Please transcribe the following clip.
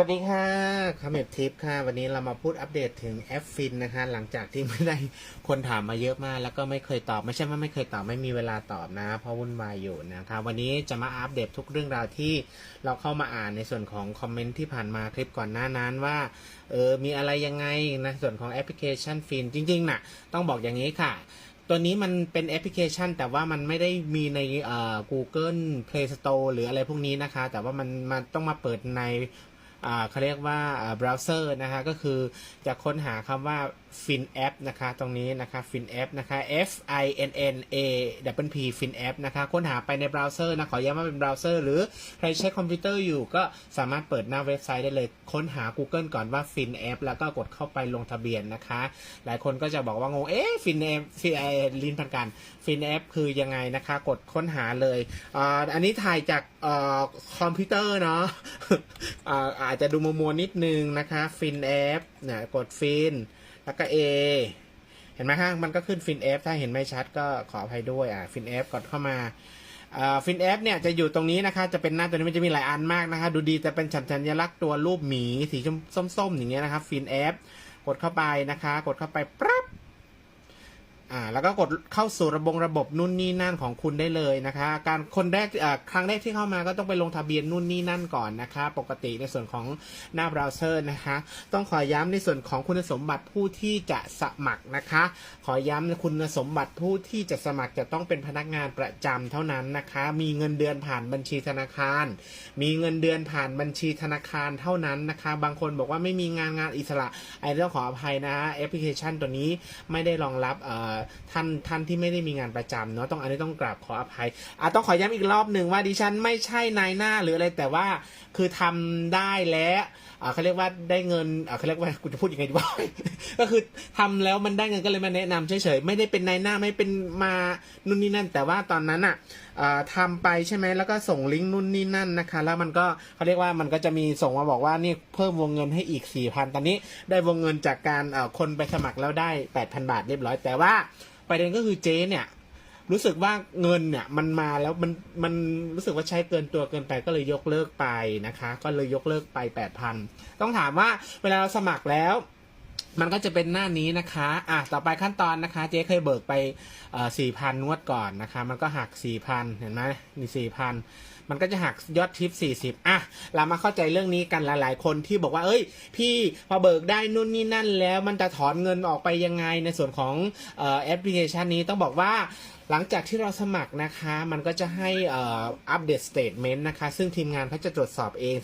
สวัสดีค่ะคาเมดทิปค่ะ วันนี้เรามาพูดอัปเดตถึงแอปฟินนะคะ หลังจากที่ไม่ได้คนถามมาเยอะมาก แล้วก็ไม่เคยตอบ ไม่ใช่ว่าไม่เคยตอบ ไม่มีเวลาตอบนะ เพราะวุ่นวายอยู่นะคะ วันนี้จะมาอัปเดตทุกเรื่องราวที่เราเข้ามาอ่านในส่วนของคอมเมนต์ที่ผ่านมาคลิปก่อนหน้านั้นว่า เออ มีอะไรยังไงในส่วนของแอปพลิเคชันฟิน จริงๆน่ะ ต้องบอกอย่างนี้ค่ะตัวนี้มันเป็นแอปพลิเคชัน แต่ว่ามันไม่ได้มีในเอ่อ Google Play Store หรืออะไรพวกนี้นะคะ แต่ว่ามันมันต้องมาเปิดใน เขาเรียกว่าเบราว์เซอร์นะคะก็คือจะค้นหาคำว่า Fin App นะคะตรงนี้นะคะ Fin App นะคะ F I N N A W P Fin App นะคะค้นหาไปในเบราว์เซอร์นะขอย้ำว่าเป็นเบราว์เซอร์หรือใครใช้คอมพิวเตอร์อยู่ก็สามารถเปิดหน้าเว็บไซต์ได้เลย ค้นหา Google ก่อนว่า Fin App แล้วก็กดเข้าไปลงทะเบียนนะคะ หลายคนก็จะบอกว่างงเอ๊ะ Fin App ฟินลินพันกัน Fin App คือยังไงนะคะ กดค้นหาเลยอ,อันนี้ถ่ายจากออคอมพิวเตอร์เนาะอาจจะดูมัวมัวนิดนึงนะคะฟินแอพเนี่ยกดฟินแล้วก็ A เห็นไหมคะมันก็ขึ้นฟินแอพถ้าเห็นไม่ชัดก็ขออภัยด้วยอ่า Fin App กดเข้ามาฟินแอปเนี่ยจะอยู่ตรงนี้นะคะ จะเป็นหน้าตัวนี้มันจะมีหลายอันมากนะคะ ดูดีแต่เป็นฉันชัญลักษณ์ตัวรูปหมีสีส้มๆอย่างเงี้ยนะครับฟินแอปกดเข้าไปนะคะ กดเข้าไปปั อ่าแล้วก็กดเข้าสู่ระบบระบบนู่นนี่นั่นของคุณได้เลยนะคะ การคนแรกอ่าครั้งแรกที่เข้ามาก็ต้องไปลงทะเบียนนู่นนี่นั่นก่อนนะคะ ปกติในส่วนของหน้าเบราว์เซอร์นะคะ ต้องขอย้ำในส่วนของคุณสมบัติผู้ที่จะสมัครนะคะ ขอย้ำคุณสมบัติผู้ที่จะสมัครจะต้องเป็นพนักงานประจำเท่านั้นนะคะ มีเงินเดือนผ่านบัญชีธนาคาร มีเงินเดือนผ่านบัญชีธนาคารเท่านั้นนะคะ บางคนบอกว่าไม่มีงานงานอิสระไอ้เรื่องขออภัยนะแอปพลิเคชันตัวนี้ไม่ได้รองรับเอ่อท่านท่านที่ไม่ได้มีงานประจำเนาะต้องอันนี้ต้องกราบขออภัยอะต้องขอย้ำอีกรอบหนึ่งว่าดิฉันไม่ใช่นายหน้าหรืออะไรแต่ว่าคือทำได้แล้วอ่าเขาเรียกว่าได้เงินอ่าเขาเรียกว่ากูจะพูดยังไงดีวะก็คือทำแล้วมันได้เงินก็เลยมาแนะนำเฉยๆไม่ได้เป็นนายหน้าไม่เป็นมานู่นนี่นั่น แต่ว่าตอนนั้นอะอ่าทำไปใช่ไหมแล้วก็ส่งลิงก์นู่นนี่นั่นนะคะ แล้วมันก็เขาเรียกว่ามันก็จะมีส่งมาบอกว่านี่เพิ่มวงเงินให้อีก4ี่พันตอนนี้ได้วงเงินจากการอ่อคนไปสมัครแล้วได้ 8,000 บาทเรียบร้อยแต่ว่าประเด็นก็คือเจ๊เนี่ย รู้สึกว่าเงินเนี่ยมันมาแล้วมันมันรู้สึกว่าใช้เกินตัวเกินไปก็เลยยกเลิกไปนะคะ ก็เลยยกเลิกไปแปดพันต้องถามว่าเวลาเราสมัครแล้ว มันก็จะเป็นหน้านี้นะคะ อะ ต่อไปขั้นตอนนะคะ เจ๊เคยเบิกไปสี่พันงวดก่อนนะคะ มันก็หักสี่พันเห็นไหมนี่สี่พันมันก็จะหักยอดทิปสี่สิบอะ เรามาเข้าใจเรื่องนี้กันหลาย ๆ คนที่บอกว่า เอ้ย พี่พอเบิกได้นู่นนี่นั่นแล้วมันจะถอนเงินออกไปยังไงในส่วนของออแอปพลิเคชันนี้ต้องบอกว่าหลังจากที่เราสมัครนะคะ มันก็จะให้อัปเดตสเตทเมนต์นะคะ ซึ่งทีมงานเขาจะตรวจสอบเอง